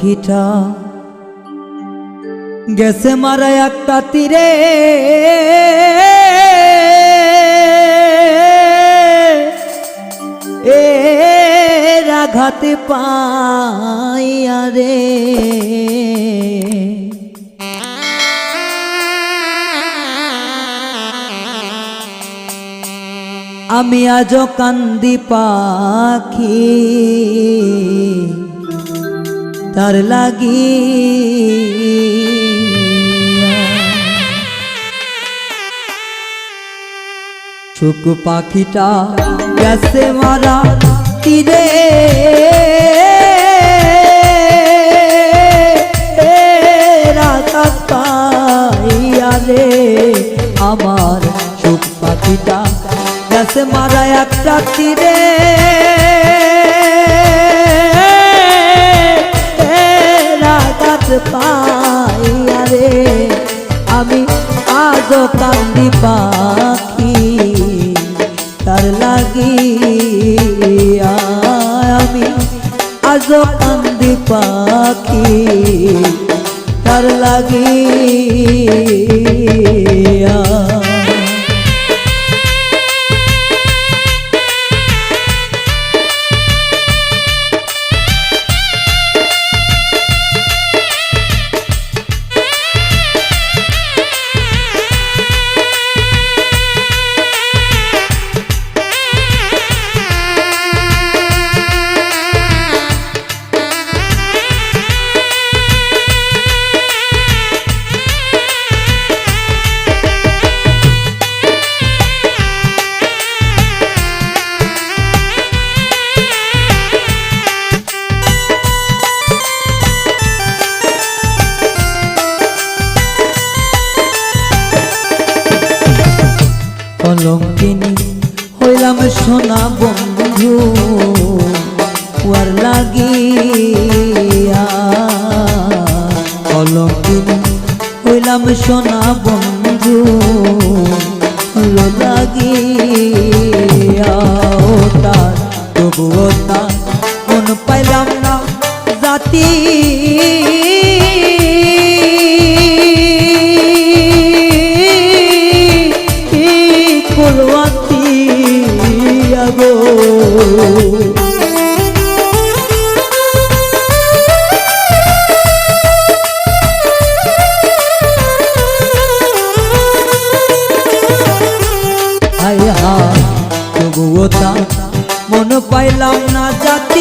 কিটা গেছে মারা একটা তীরে। এ রাঘাতে পাইয়া রে। আমি আজ কান্দি পাখি। তার লাগি। চুক পাখিটা গেছে মারা তীরে। আমার চুক পাখিটা গেছে মারা একটা তীরে। কান্দি পাখি তার লাগি কলঙ্কিনী হইলাম সোনা বন্ধু ওয়ার লাগিয়া। কলঙ্কিনী হইলাম সোনা বন্ধু লাগিয়া। ও তার, তবুও তার মন পাইলাম না জাতি।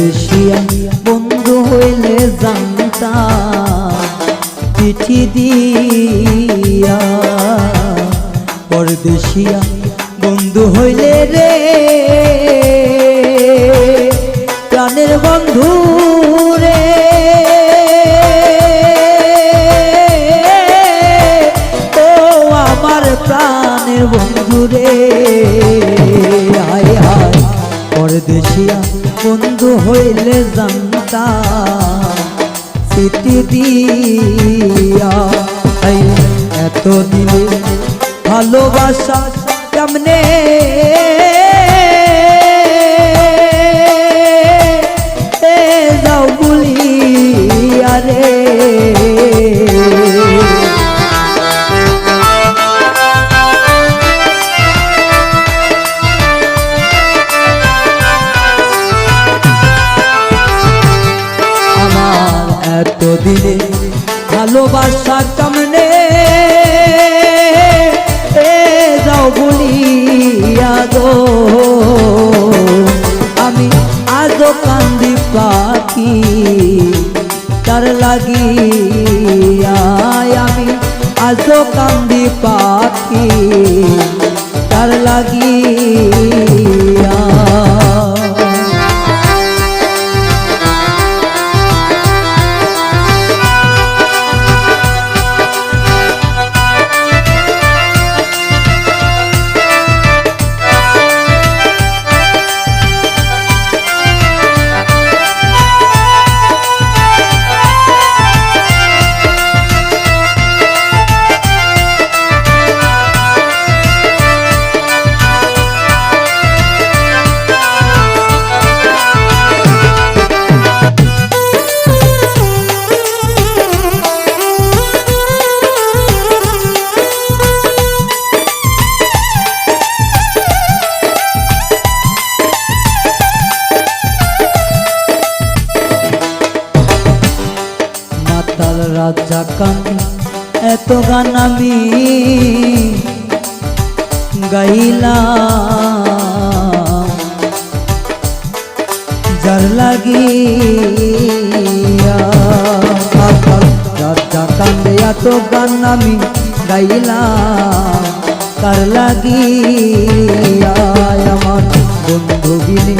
পরদেশিয়া বন্ধু হইলে জানতা, চিঠি দিয়া। পরদেশিয়া বন্ধু হইলে রে, প্রাণের বন্ধু রে। ও আমার প্রাণের বন্ধু রে হায় হায় পরদেশিয়া বন্ধু হইলে জানতা স্মৃতি দিয়া। এত দিলে ভালোবাসা কেমনে দিলে ভালোবাসা কামনে। এ যাও বলিয়া গো আমি আজও কান্দি পাখি, তার লাগিয়া আমি আজ কান্দি পাখি, তার লাগিয়া আমি গাইলাম। যার লাগিয়া কান্দে এত গান আমি গাইলাম। কার লাগিয়া আমার বন্ধু বিনে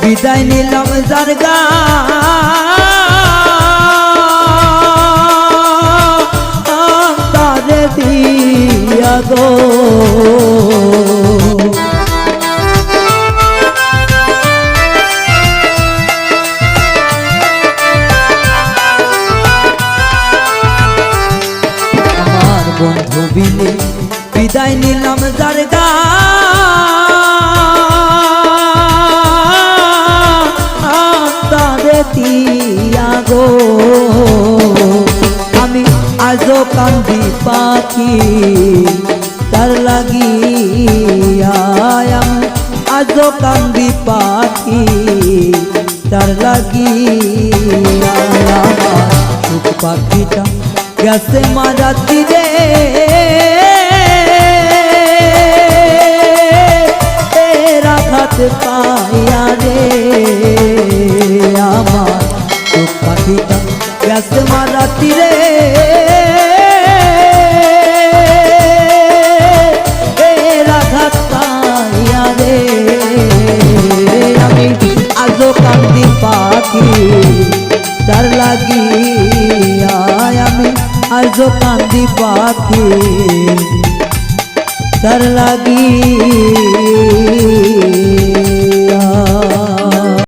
বিদায় নিলাম যার গা গো আমার বন্ধু বিনে বিদায় নিলাম যার গা। আমি কান্দি পাখি। আজও কান্দি পাখি তার লাগিয়া আমার সুখ পাখিটা গেছে মারাতি রে রাখাত পাইয়া আজও কান্দি পাখি তার লাগিয়া